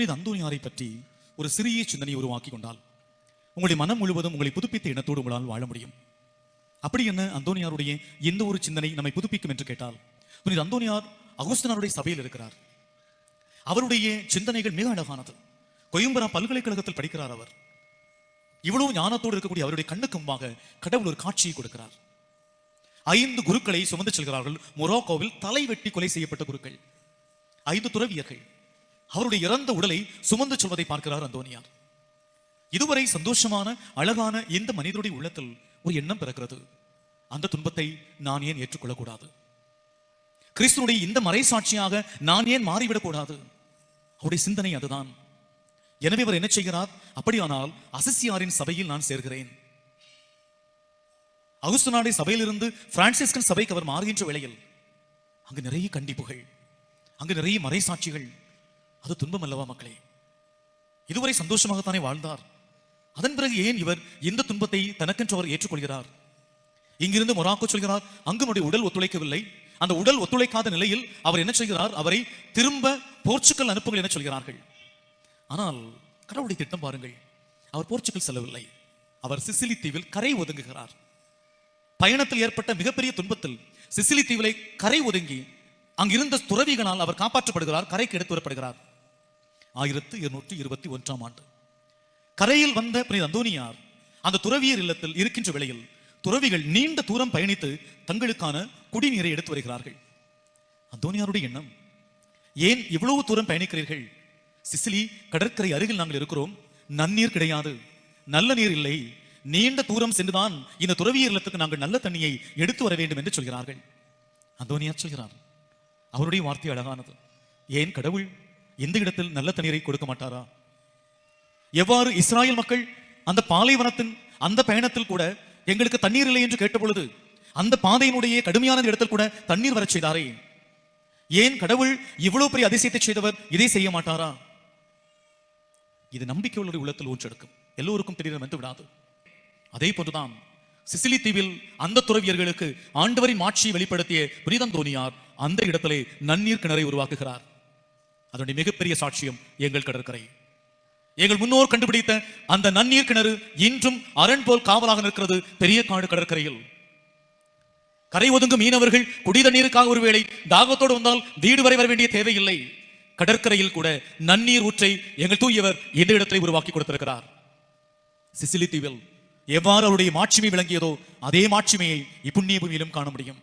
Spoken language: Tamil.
புனித அந்தோனியாரை பற்றி ஒரு சிறிய சிந்தனை உருவாக்கி கொண்டால் உங்களுடைய மனம் முழுவதும் உங்களை புதுப்பித்த எண்ணத்தோடு உங்களால் வாழ முடியும். அப்படி என்ன அந்தோனியாருடைய எந்த ஒரு சிந்தனை நம்மை புதுப்பிக்கும் என்று கேட்டால் புனித அந்தோனியார் அகோஸ்தனாருடைய சபையில் இருக்கிறார். அவருடைய சிந்தனைகள் மிக அழகானது. கொயம்பரா பல்கலைக்கழகத்தில் படிக்கிறார் அவர். இவ்வளவு ஞானத்தோடு இருக்கக்கூடிய அவருடைய கண்ணுக்கு முன்பாக கடவுள் ஒரு காட்சியை கொடுக்கிறார். ஐந்து குருக்களை சுமந்து செல்கிறார்கள். மொரோக்கோவில் தலை வெட்டி கொலை செய்யப்பட்ட குருக்கள். ஐந்து துறவியர்கள். அவருடைய இறந்த உடலை சுமந்து சொல்வதை பார்க்கிறார் அந்தோனியார். இதுவரை சந்தோஷமான அழகான இந்த மனிதருடைய உள்ளத்தில் ஒரு எண்ணம் பிறக்கிறது? அந்த துன்பத்தை நான் ஏன் ஏற்றுக்கொள்ளக்கூடாது? கிறிஸ்துனுடைய இந்த மறைசாட்சியாக நான் ஏன் மாறிவிடக்கூடாது? அவருடைய சிந்தனை அதுதான். எனவே அவர் என்ன செய்கிறார்? அப்படியானால் அசசியாரின் சபையில் நான் சேர்கிறேன். அகுஸ்தனாடைய சபையிலிருந்து பிரான்சிஸ்கன் சபைக்கு அவர் மாறுகின்ற வேளையில் அங்கு நிறைய கண்டிப்புகள் அங்கு நிறைய மறைசாட்சிகள் அது துன்பம் அல்லவா மக்களே? இதுவரை சந்தோஷமாகத்தானே வாழ்ந்தார். அதன் பிறகு ஏன் இவர் இந்த துன்பத்தை தனக்கென்று அவர் ஏற்றுக்கொள்கிறார்? இங்கிருந்து மொராக்கோ சொல்கிறார் அங்கு நம்முடைய உடல் ஒத்துழைக்கவில்லை. அந்த உடல் ஒத்துழைக்காத நிலையில் அவர் என்ன செய்கிறார் அவரை திரும்ப போர்ச்சுக்கல் அனுப்புங்கள் என சொல்கிறார்கள். ஆனால் கடவுளுடைய திட்டம் பாருங்கள். அவர் போர்ச்சுகல் செல்லவில்லை. அவர் சிசிலி தீவில் கரை ஒதுங்குகிறார். பயணத்தில் ஏற்பட்ட மிகப்பெரிய துன்பத்தில் சிசிலி தீவிலை கரை ஒதுங்கி அங்கிருந்த துறவிகளால் அவர் காப்பாற்றப்படுகிறார் கரைக்கு எடுத்து வரப்படுகிறார் ஆயிரத்து இருநூற்றி இருபத்தி ஒன்றாம் ஆண்டு. கரையில் வந்த புனித அந்தோனியார் அந்த துறவியர் இல்லத்தில் இருக்கின்ற வேளையில் துறவிகள் நீண்ட தூரம் பயணித்து தங்களுக்கான குடிநீரை எடுத்து வருகிறார்கள். அந்தோனியாருடைய எண்ணம் ஏன் இவ்வளவு தூரம் பயணிக்கிறீர்கள்? சிசிலி கடற்கரை அருகில் நாங்கள் இருக்கிறோம். நன்னீர் கிடையாது. நல்ல நீர் இல்லை. நீண்ட தூரம் சென்றுதான் இந்த துறவியர் இல்லத்துக்கு நாங்கள் நல்ல தண்ணியை எடுத்து வர வேண்டும் என்று சொல்கிறார்கள். அந்தோனியார் சொல்கிறார் அவருடைய வார்த்தை அழகானது. ஏன் கடவுள் எந்த இடத்தில் நல்ல தண்ணீரை கொடுக்க மாட்டாரா? எவ்வாறு இஸ்ராயல் மக்கள் அந்த பாலைவனத்தின் அந்த பயணத்தில் கூட எங்களுக்கு தண்ணீர் இல்லை என்று கேட்ட பொழுது அந்த பாதையினுடைய கடுமையான இடத்தில் கூட தண்ணீர் வரச் செய்தாரே? ஏன் கடவுள் இவ்வளவு பெரிய அதிசயத்தை செய்தவர் இதை செய்ய மாட்டாரா? இது நம்பிக்கை உள்ள உள்ளத்தில் ஊற்றெடுக்கும் எல்லோருக்கும் தெரியும் வந்து விடாது. அதே போன்றுதான் சிசிலி தீவில் அந்த துறவியர்களுக்கு ஆண்டவரின் மாட்சியை வெளிப்படுத்திய புனிதந்தோனியார் அந்த இடத்திலே நன்னீர் கிணறை உருவாக்குகிறார். அதனுடைய மிகப்பெரிய சாட்சியம் எங்கள் கடற்கரை. எங்கள் முன்னோர் கண்டுபிடித்த அந்த நன்னீர் கிணறு இன்றும் அரண் போல் காவலாக நிற்கிறது பெரிய காடு கடற்கரையில். கரை ஒதுங்கும் மீனவர்கள் குடித நீருக்காக ஒருவேளை தாகத்தோடு வந்தால் வீடு வரை வர வேண்டிய தேவையில்லை. கடற்கரையில் கூட நன்னீர் ஊற்றை எங்கள் தூயவர் இந்த இடத்தை உருவாக்கி கொடுத்திருக்கிறார். சிசிலி தீவில் எவ்வாறு அவருடைய மாட்சிமை விளங்கியதோ அதே மாட்சிமையை இப்புண்ணிய பூமியிலும் காண முடியும்.